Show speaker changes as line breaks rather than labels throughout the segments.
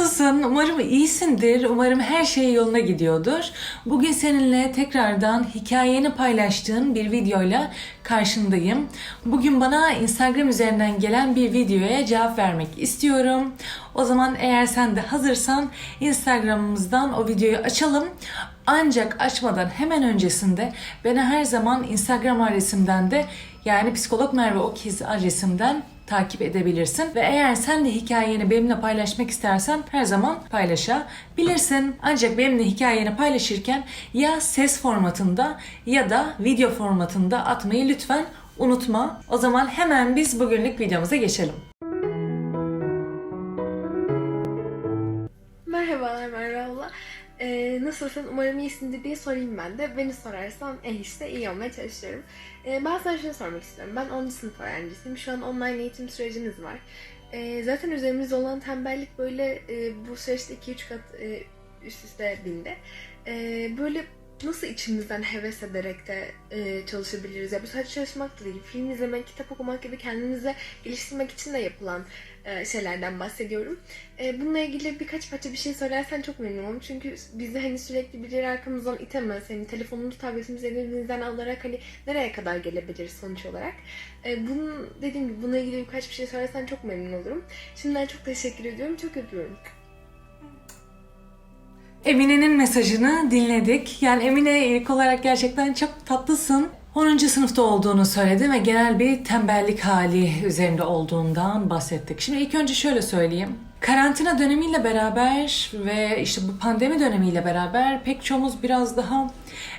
Nasılsın? Umarım iyisindir. Umarım her şey yoluna gidiyordur. Bugün seninle tekrardan hikayeni paylaştığın bir videoyla karşındayım. Bugün bana Instagram üzerinden gelen bir videoya cevap vermek istiyorum. O zaman eğer sen de hazırsan Instagram'ımızdan o videoyu açalım. Ancak açmadan hemen öncesinde beni her zaman Instagram adresimden de yani psikolog Merve Okiz adresimden takip edebilirsin. Ve eğer sen de hikayeni benimle paylaşmak istersen her zaman paylaşabilirsin. Ancak benimle hikayeni paylaşırken ya ses formatında ya da video formatında atmayı lütfen unutma. O zaman hemen biz bugünlük videomuza geçelim.
Ee, nasılsın? Umarım iyisindir diye sorayım ben de. Beni sorarsan en işte iyi olmaya çalışıyorum. Ee, ben sana şunu sormak istiyorum. Ben 10. sınıf öğrencisiyim. Şu an online eğitim sürecimiz var. Ee, zaten üzerimizde olan tembellik böyle e, bu süreçte 2-3 kat e, üst üste bindi. Ee, böyle nasıl içimizden heves ederek de e, çalışabiliriz? Ya bu sadece çalışmak da değil. Film izlemek, kitap okumak gibi kendimizi geliştirmek için de yapılan e, şeylerden bahsediyorum. E, bununla ilgili birkaç parça bir şey söylersen çok memnun olurum. Çünkü bizi hani sürekli birileri arkamızdan itemez. Hani telefonumuzu, tabletimizi elimizden alarak hani nereye kadar gelebiliriz sonuç olarak. E, bunun dediğim gibi bununla ilgili birkaç bir şey söylersen çok memnun olurum. Şimdiden çok teşekkür ediyorum. Çok öpüyorum.
Emine'nin mesajını dinledik. Yani Emine ilk olarak gerçekten çok tatlısın. 10. sınıfta olduğunu söyledi ve genel bir tembellik hali üzerinde olduğundan bahsettik. Şimdi ilk önce şöyle söyleyeyim. Karantina dönemiyle beraber ve işte bu pandemi dönemiyle beraber pek çoğumuz biraz daha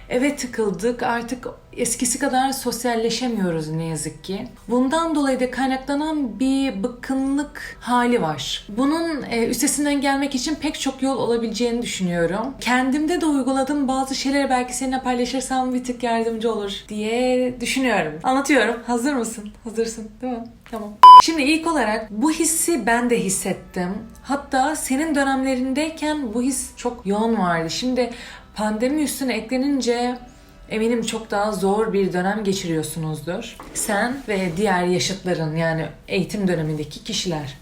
eve tıkıldık. Artık eskisi kadar sosyalleşemiyoruz ne yazık ki. Bundan dolayı da kaynaklanan bir bıkkınlık hali var. Bunun e, üstesinden gelmek için pek çok yol olabileceğini düşünüyorum. Kendimde de uyguladığım bazı şeyleri belki seninle paylaşırsam bir tık yardımcı olur diye düşünüyorum. Anlatıyorum. Hazır mısın? Hazırsın değil mi? Tamam. Şimdi ilk olarak bu hissi ben de hissettim. Hatta senin dönemlerindeyken bu his çok yoğun vardı. Şimdi pandemi üstüne eklenince eminim çok daha zor bir dönem geçiriyorsunuzdur. Sen ve diğer yaşıtların yani eğitim dönemindeki kişiler.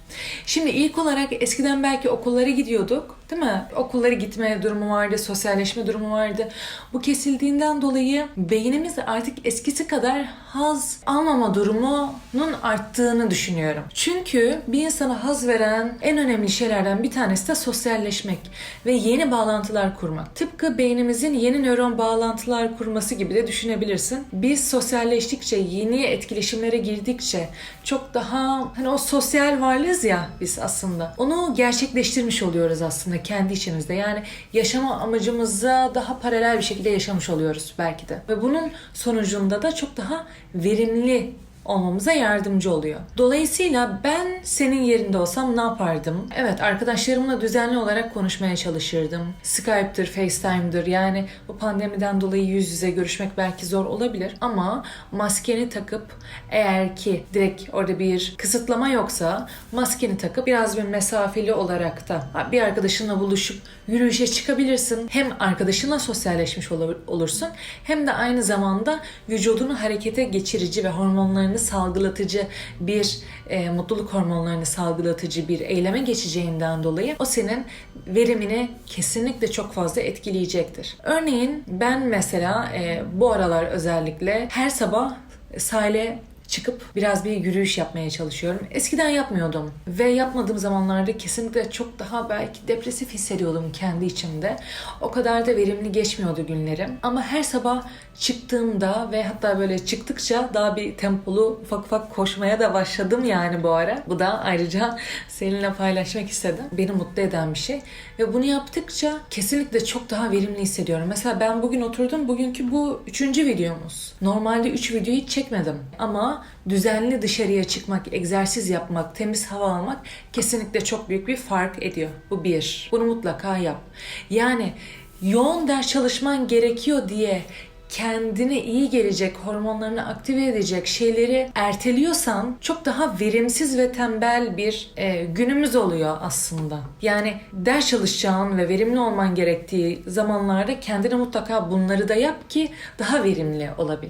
Şimdi ilk olarak eskiden belki okullara gidiyorduk değil mi? Okullara gitme durumu vardı, sosyalleşme durumu vardı. Bu kesildiğinden dolayı beynimiz artık eskisi kadar haz almama durumunun arttığını düşünüyorum. Çünkü bir insana haz veren en önemli şeylerden bir tanesi de sosyalleşmek ve yeni bağlantılar kurmak. Tıpkı beynimizin yeni nöron bağlantılar kurması gibi de düşünebilirsin. Biz sosyalleştikçe, yeni etkileşimlere girdikçe çok daha hani o sosyal varlığız ya biz aslında. Onu gerçekleştirmiş oluyoruz aslında kendi içimizde. Yani yaşama amacımıza daha paralel bir şekilde yaşamış oluyoruz belki de. Ve bunun sonucunda da çok daha verimli olmamıza yardımcı oluyor. Dolayısıyla ben senin yerinde olsam ne yapardım? Evet arkadaşlarımla düzenli olarak konuşmaya çalışırdım. Skype'dır, FaceTime'dır yani bu pandemiden dolayı yüz yüze görüşmek belki zor olabilir ama maskeni takıp eğer ki direkt orada bir kısıtlama yoksa maskeni takıp biraz bir mesafeli olarak da bir arkadaşınla buluşup yürüyüşe çıkabilirsin. Hem arkadaşınla sosyalleşmiş olursun hem de aynı zamanda vücudunu harekete geçirici ve hormonlarını salgılatıcı bir e, mutluluk hormonlarını salgılatıcı bir eyleme geçeceğinden dolayı o senin verimini kesinlikle çok fazla etkileyecektir. Örneğin ben mesela e, bu aralar özellikle her sabah sahile çıkıp biraz bir yürüyüş yapmaya çalışıyorum. Eskiden yapmıyordum ve yapmadığım zamanlarda kesinlikle çok daha belki depresif hissediyordum kendi içimde. O kadar da verimli geçmiyordu günlerim. Ama her sabah çıktığımda ve hatta böyle çıktıkça daha bir tempolu ufak ufak koşmaya da başladım yani bu ara. Bu da ayrıca seninle paylaşmak istedim. Beni mutlu eden bir şey. Ve bunu yaptıkça kesinlikle çok daha verimli hissediyorum. Mesela ben bugün oturdum. Bugünkü bu üçüncü videomuz. Normalde üç videoyu çekmedim. Ama düzenli dışarıya çıkmak, egzersiz yapmak, temiz hava almak kesinlikle çok büyük bir fark ediyor. Bu bir. Bunu mutlaka yap. Yani yoğun ders çalışman gerekiyor diye kendine iyi gelecek, hormonlarını aktive edecek şeyleri erteliyorsan çok daha verimsiz ve tembel bir e, günümüz oluyor aslında. Yani ders çalışacağın ve verimli olman gerektiği zamanlarda kendine mutlaka bunları da yap ki daha verimli olabil.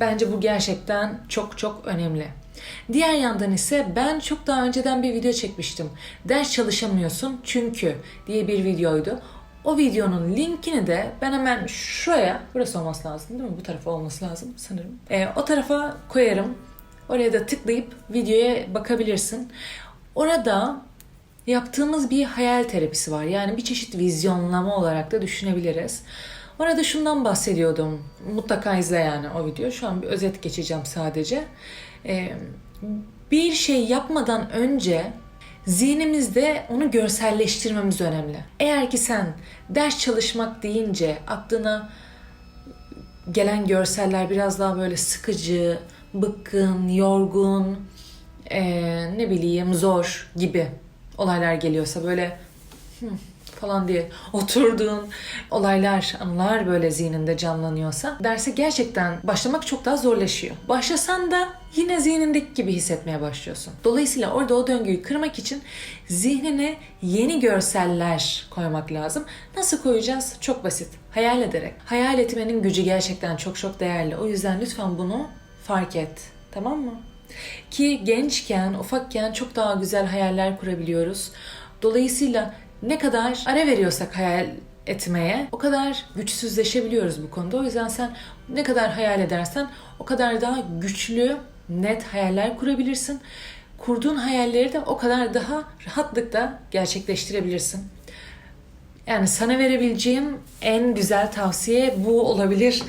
Bence bu gerçekten çok çok önemli. Diğer yandan ise ben çok daha önceden bir video çekmiştim. Ders çalışamıyorsun çünkü diye bir videoydu. O videonun linkini de ben hemen şuraya, burası olması lazım değil mi? Bu tarafa olması lazım sanırım. Ee, o tarafa koyarım. Oraya da tıklayıp videoya bakabilirsin. Orada yaptığımız bir hayal terapisi var. Yani bir çeşit vizyonlama olarak da düşünebiliriz. Orada şundan bahsediyordum. Mutlaka izle yani o video. Şu an bir özet geçeceğim sadece. Ee, bir şey yapmadan önce zihnimizde onu görselleştirmemiz önemli. Eğer ki sen ders çalışmak deyince aklına gelen görseller biraz daha böyle sıkıcı, bıkkın, yorgun, eee, ne bileyim zor gibi olaylar geliyorsa böyle "Hı," falan diye oturduğun olaylar, anılar böyle zihninde canlanıyorsa derse gerçekten başlamak çok daha zorlaşıyor. Başlasan da yine zihnindeki gibi hissetmeye başlıyorsun. Dolayısıyla orada o döngüyü kırmak için zihnine yeni görseller koymak lazım. Nasıl koyacağız? Çok basit. Hayal ederek. Hayal etmenin gücü gerçekten çok çok değerli. O yüzden lütfen bunu fark et. Tamam mı? Ki gençken, ufakken çok daha güzel hayaller kurabiliyoruz. Dolayısıyla ne kadar ara veriyorsak hayal etmeye o kadar güçsüzleşebiliyoruz bu konuda. O yüzden sen ne kadar hayal edersen o kadar daha güçlü, net hayaller kurabilirsin. Kurduğun hayalleri de o kadar daha rahatlıkla gerçekleştirebilirsin. Yani sana verebileceğim en güzel tavsiye bu olabilir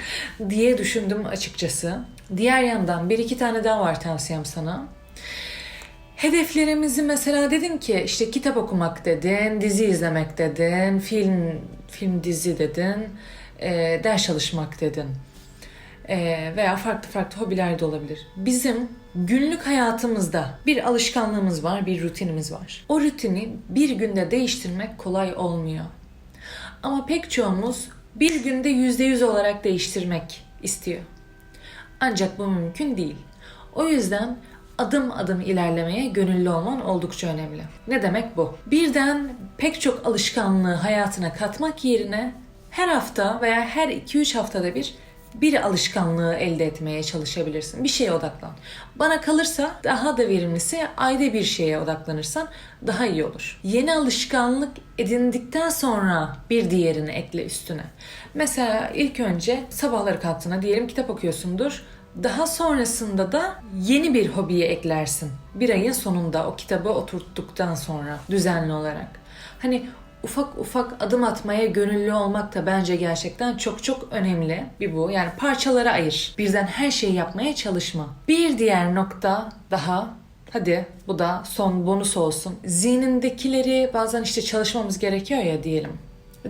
diye düşündüm açıkçası. Diğer yandan bir iki tane daha var tavsiyem sana. Hedeflerimizi mesela dedin ki işte kitap okumak dedin, dizi izlemek dedin, film film dizi dedin, e, ders çalışmak dedin. E, veya farklı farklı hobiler de olabilir. Bizim günlük hayatımızda bir alışkanlığımız var, bir rutinimiz var. O rutini bir günde değiştirmek kolay olmuyor. Ama pek çoğumuz bir günde yüzde yüz olarak değiştirmek istiyor. Ancak bu mümkün değil. O yüzden adım adım ilerlemeye gönüllü olman oldukça önemli. Ne demek bu? Birden pek çok alışkanlığı hayatına katmak yerine her hafta veya her 2-3 haftada bir bir alışkanlığı elde etmeye çalışabilirsin. Bir şeye odaklan. Bana kalırsa daha da verimlisi ayda bir şeye odaklanırsan daha iyi olur. Yeni alışkanlık edindikten sonra bir diğerini ekle üstüne. Mesela ilk önce sabahları kalktığında diyelim kitap okuyorsundur. Daha sonrasında da yeni bir hobiye eklersin. Bir ayın sonunda o kitabı oturttuktan sonra düzenli olarak. Hani ufak ufak adım atmaya gönüllü olmak da bence gerçekten çok çok önemli bir bu. Yani parçalara ayır. Birden her şeyi yapmaya çalışma. Bir diğer nokta daha Hadi bu da son bonus olsun. Zihnindekileri bazen işte çalışmamız gerekiyor ya diyelim.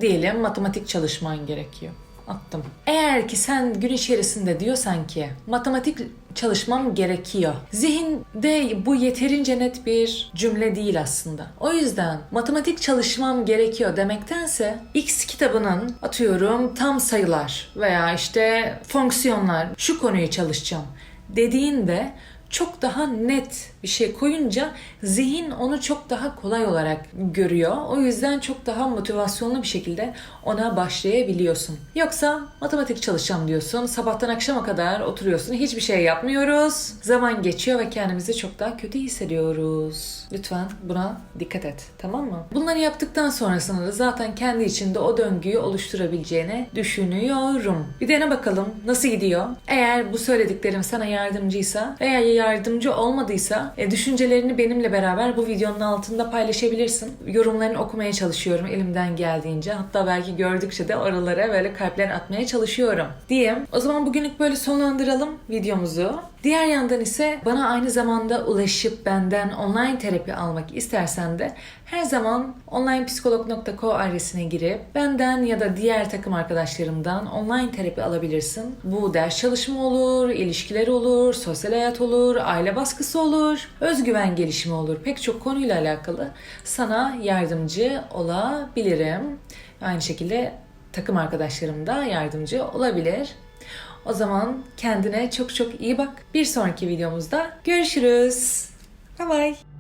Diyelim matematik çalışman gerekiyor. Attım. Eğer ki sen gün içerisinde diyorsan ki matematik çalışmam gerekiyor. Zihinde bu yeterince net bir cümle değil aslında. O yüzden matematik çalışmam gerekiyor demektense X kitabının atıyorum tam sayılar veya işte fonksiyonlar şu konuyu çalışacağım dediğinde çok daha net bir şey koyunca zihin onu çok daha kolay olarak görüyor. O yüzden çok daha motivasyonlu bir şekilde ona başlayabiliyorsun. Yoksa matematik çalışacağım diyorsun. Sabahtan akşama kadar oturuyorsun. Hiçbir şey yapmıyoruz. Zaman geçiyor ve kendimizi çok daha kötü hissediyoruz. Lütfen buna dikkat et. Tamam mı? Bunları yaptıktan sonrasında da zaten kendi içinde o döngüyü oluşturabileceğini düşünüyorum. Bir dene bakalım nasıl gidiyor. Eğer bu söylediklerim sana yardımcıysa veya yardımcı olmadıysa e, düşüncelerini benimle beraber bu videonun altında paylaşabilirsin. Yorumlarını okumaya çalışıyorum elimden geldiğince. Hatta belki gördükçe de oralara böyle kalpler atmaya çalışıyorum. Diyeyim. O zaman bugünlük böyle sonlandıralım videomuzu. Diğer yandan ise bana aynı zamanda ulaşıp benden online terapi almak istersen de her zaman onlinepsikolog.co adresine girip benden ya da diğer takım arkadaşlarımdan online terapi alabilirsin. Bu ders çalışma olur, ilişkiler olur, sosyal hayat olur, aile baskısı olur, özgüven gelişimi olur. Pek çok konuyla alakalı sana yardımcı olabilirim. Aynı şekilde takım arkadaşlarım da yardımcı olabilir. O zaman kendine çok çok iyi bak. Bir sonraki videomuzda görüşürüz. Bye bye.